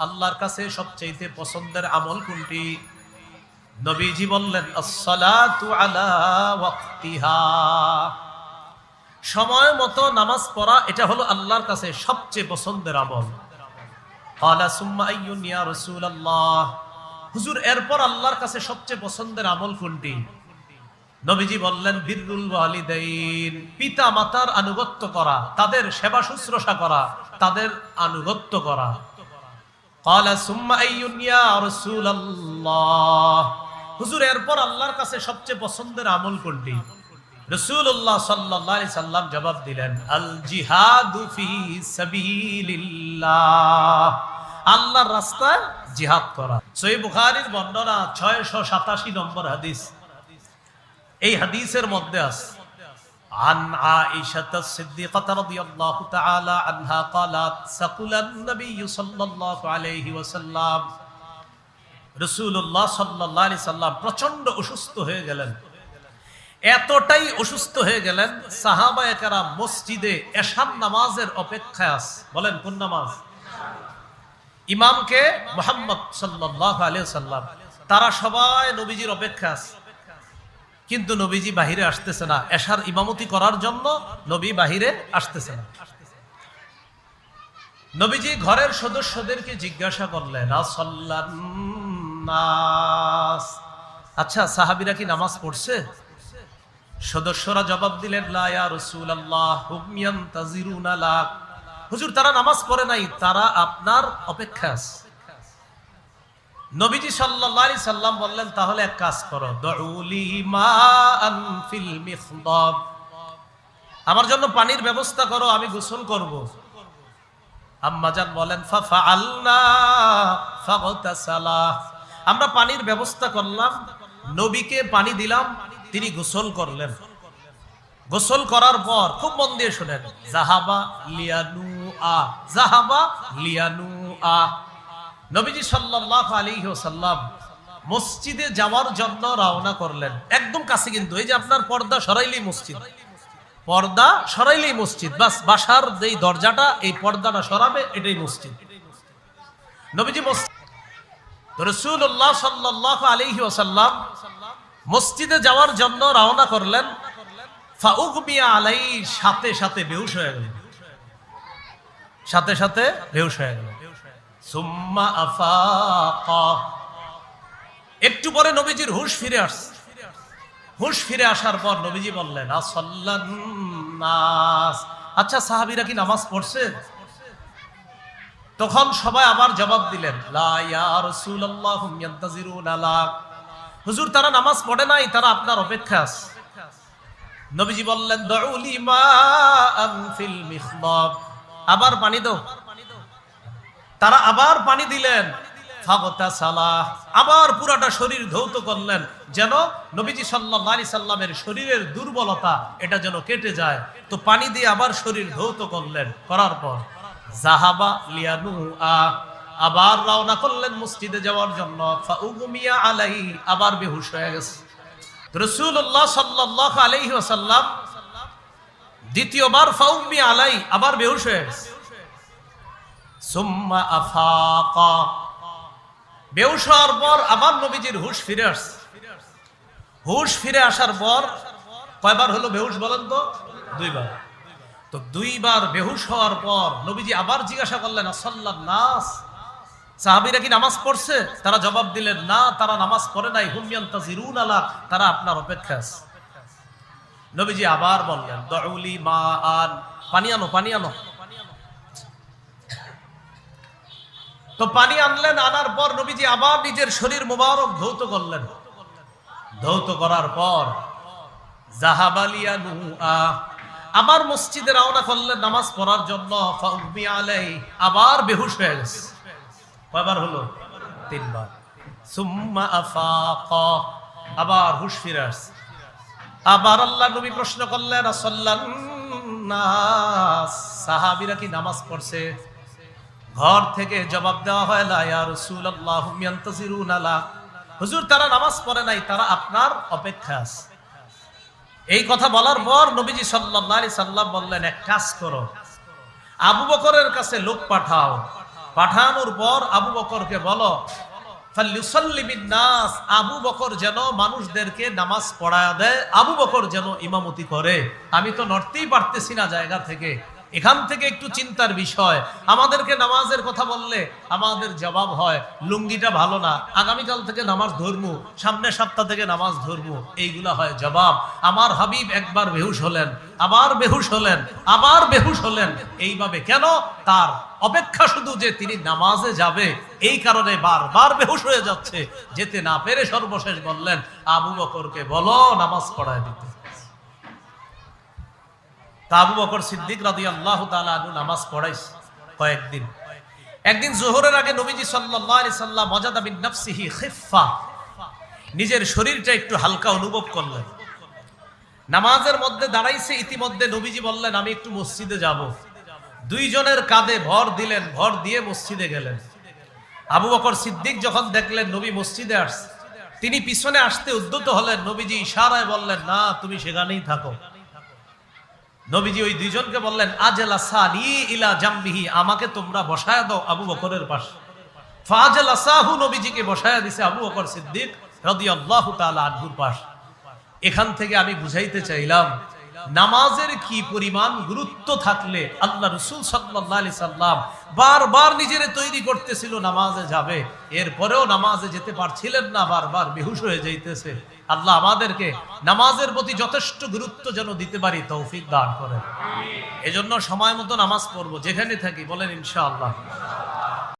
আল্লাহর কাছে সবচেয়ে পছন্দের আমল কোনটি? নবীজি বললেন সময় মতো নামাজ পড়া, এটা হলো আল্লাহর কাছে সবচেয়ে পছন্দের আমল। হুজুর, এরপর আল্লাহর কাছে সবচেয়ে পছন্দের আমল কোনটি? নবীজি বললেন বিরুল ওয়ালিদাইন। পিতা মাতার আনুগত্য করা, তাদের সেবা শুশ্রূষা করা, তাদের আনুগত্য করা। قال ثم أي يا رسول الله হুজুর এরপর আল্লাহর কাছে সবচেয়ে পছন্দের আমল কোনটি রসুল্লাহ সাল্লাল্লাহু সাল্লাম জবাব দিলেন আল জিহাদু ফি সাবিলিল্লাহ আল্লাহর রাস্তায় জিহাদ করা সহি বুখারীর বর্ণনা 687 নম্বর হাদিস এই হাদিসের মধ্যে আছে عن عائشة الصديقة رضي الله تعالى عنها قالت سقل النبي صلى الله عليه وسلم রসুল্লাহ সাল্লাহ আলি সাল্লাম প্রচন্ড অসুস্থ হয়ে গেলেন এতটাই অসুস্থ হয়ে গেলেন সাহাবা একারা মসজিদে এশান নামাজের অপেক্ষায় আস বলেন কোন নামাজ ইমামকে মোহাম্মদ সাল্লাহ আলিয়া সাল্লাম তারা সবাই নবীজির অপেক্ষা আছে কিন্তু নবীজি বাহিরে আসতেছে না। এশার ইমামতি করার জন্য নবী বাহিরে আসতেছে না। নবীজি ঘরের সদস্যদেরকে জিজ্ঞাসা করলেন আচ্ছা সাহাবিরা কি নামাজ পড়ছে? সদস্যরা জবাব দিলেন হুজুর, তারা নামাজ পড়ে নাই, তারা আপনার অপেক্ষা আছে। নবীজি সাল্লাল্লাহু সাল্লাম বললেন, তাহলে এক কাজ করো আমার জন্য পানির ব্যবস্থা করো, আমি গোসল করব। আমরা পানির ব্যবস্থা করলাম, নবীকে পানি দিলাম, তিনি গোসল করলেন। গোসল করার পর খুব মন দিয়ে শুনেন, জাহাবা লিয়ানু আ জাহাবা লিয়ানু আ নবীজি সাল্লাল্লাহু আলাইহি ওয়াসাল্লাম মসজিদে যাওয়ার জন্য রওনা করলেন। একদম কাছে কিন্তু, এই যে আপনার পর্দা সরাইলেই মসজিদ। পর্দা সরাইলেই মসজিদ, বাস বাসার যেই দরজাটা, এই পর্দাটা সরাবে, এটাই মসজিদ। নবীজি রসুল্লাহ সাল্লাহ ওসাল্লাম মসজিদে যাওয়ার জন্য রওনা করলেন। আলাই সাথে সাথে বেহুশ হয়ে সাথে সাথে বেহুশ হয়ে গেল একটু পরে নবীজির হুশ ফিরে আসছে। হুশ ফিরে আসার পর নবীজি বললেন আচ্ছা সাহাবিরা কি নামাজ পড়ছে? তখন সবাই আবার জবাব দিলেন হুজুর, তারা নামাজ পড়ে নাই, তারা আপনার অপেক্ষা আছে। নবীজি বললেন আবার পানি দাও। তারা আবার পানি দিলেন। আবার পুরাটা শরীর ধৌত করলেন। যেন নবীজি সাল্লাহ আলি সাল্লামের শরীরের দুর্বলতা, এটা যেন কেটে যায়। তো পানি দিয়ে আবার শরীর ধৌত করলেন। করার পর জাহাবা লিয়ানু আবার রওনা করলেন মসজিদে যাওয়ার জন্য। আলাই আবার বেহুশ হয়ে গেছে। রসুল্লাহ সাল্লাহ আলাইহি ওয়াসাল্লাম দ্বিতীয়বার ফাউমি আলাই আবার বেহুশ হয়ে গেছে। সুম্মা আফাকা। বেউস হওয়ার পর আবার নবীজির হুশ ফিরে আসছে। হুশ ফিরে আসার পর কয়বার হলো বেহুশ বলেন তো? দুইবার। তো দুইবার বেহুশ হওয়ার পর নবীজি আবার জিজ্ঞাসা করলেন আসাল্লাহ নাস? সাহাবিরা কি নামাজ পড়ছে? তারা জবাব দিলেন, না, তারা নামাজ পড়ে নাই। হুমিয়ান তাজিরুন আলা, তারা আপনার অপেক্ষা নবীজি আবার বললেন, দউলি মা আন পানি আনো পানি আনো। তো পানি আনলেন, আনার পর নবীজি আবার নিজের শরীর মোবারক ধৌত করলেন। ধৌত করার পর জাহাবালিয়া নুআ আবার মসজিদে রওনা করলেন নামাজ পড়ার জন্য আবার বেহুশ হয়ে গেছে। কয়বার হলো? তিনবার। আবার হুশ ফিরে আসছে। আবার আল্লাহ নবী প্রশ্ন করলেন সাহাবিরা কি নামাজ পড়ছে? ঘর থেকে জবাব দেওয়া হয় হুজুর তারা নামাজ পড়ে নাই তারা আপনার অপেক্ষা আছে। এই কথা বলার পর নবীজি আলাইহি সাল্লাম বললেন এক কাজ করো আবু বকরের কাছে লোক পাঠাও। পাঠানোর পর আবু বকরকে বলো বিন্নাস, আবু বকর যেন মানুষদেরকে নামাজ পড়ায় দেয় আবু বকর যেন ইমামতি করে। আমি তো নড়তেই পারতেছি না জায়গা থেকে। এখান থেকে একটু চিন্তার বিষয়। আমাদেরকে নামাজের কথা বললে আমাদের জবাব হয়, লুঙ্গিটা ভালো না, আগামীকাল থেকে নামাজ ধরবো সামনের সপ্তাহ থেকে নামাজ ধরবো, এইগুলা হয় জবাব। আমার হাবিব একবার বেহুশ হলেন, আবার বেহুশ হলেন, আবার বেহুশ হলেন, এইভাবে কেন? তার অপেক্ষা শুধু যে তিনি নামাজে যাবে, এই কারণে বারবার বেহুশ হয়ে যাচ্ছে। যেতে না পেরে সর্বশেষ বললেন, আবু বকরকে বলো, নামাজ পড়ায় দিতে। আবু বকর সিদ্দিক আল্লাহ নামাজ পড়াইছে কয়েকদিন। একদিন জোহরের আগে নবীজি সাল্লাম মজাদা বিন নিজের শরীরটা একটু হালকা অনুভব করলেন। নামাজের মধ্যে দাঁড়াইছে, ইতিমধ্যে নবীজি বললেন, আমি একটু মসজিদে যাব। দুইজনের কাঁধে ভর দিলেন, ভর দিয়ে মসজিদে গেলেন। আবু বকর সিদ্দিক যখন দেখলেন নবী মসজিদে আসছে, তিনি পিছনে আসতে উদ্যত হলেন। নবীজি ইশারায় বললেন, না, তুমি সেখানেই থাকো। নবীজি ওই দুইজনকে বললেন, আজেলা সালি ইলা জাম্বিহি, আমাকে তোমরা বসায় দাও আবু বকরের পাশে। ফাজেলা সাহু নবীজিকে বসায় দিছে আবু বকর সিদ্দিক রাদিয়াল্লাহু তালা আনহুর পাশ। এখান থেকে আমি বুঝাইতে চাইলাম নামাজের কি পরিমাণ গুরুত্ব থাকলে আল্লাহ রসুল সাল্লাহ সাল্লাম বারবার নিজেরে তৈরি করতেছিল, নামাজে যাবে। এরপরেও নামাজে যেতে পারছিলেন না, বারবার বেহুশ হয়ে যাইতেছে। আল্লাহ আমাদেরকে নামাজের প্রতি যথেষ্ট গুরুত্ব যেন দিতে পারি, তৌফিক দান করেন। এজন্য সময় মতো নামাজ পড়ব, যেখানে থাকি, বলেন ইনশাআল্লাহ।